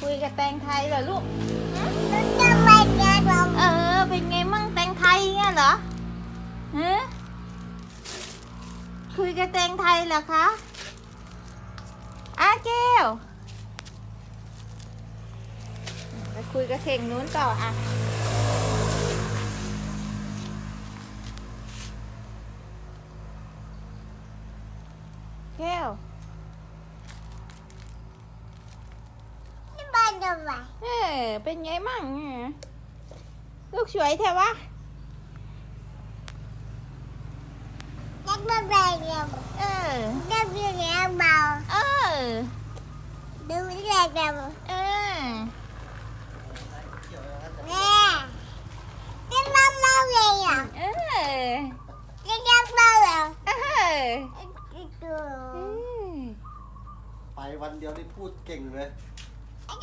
คุยกับแตงไทยเหรอลูก เออ เป็นไงมั่งแตงไทยเงี้ยเหรอฮะคุยกับแตงไทยเหรอคะ อาเกลไปคุยกับเข่งนู้นต่ออะแก้วที่บ้านทำไมเออเป็นไงมั่งเนี่ยลูกสวยแท้วะจะไม่ไปเร็วเออจะมีเร็วเบาเออ ดูเร็วเร็วเออแม่จะมาเมาเลยอะเออจะจะเมาเหรอเออดูเออไปวันเดียวนี่พูดเก่งเลยเ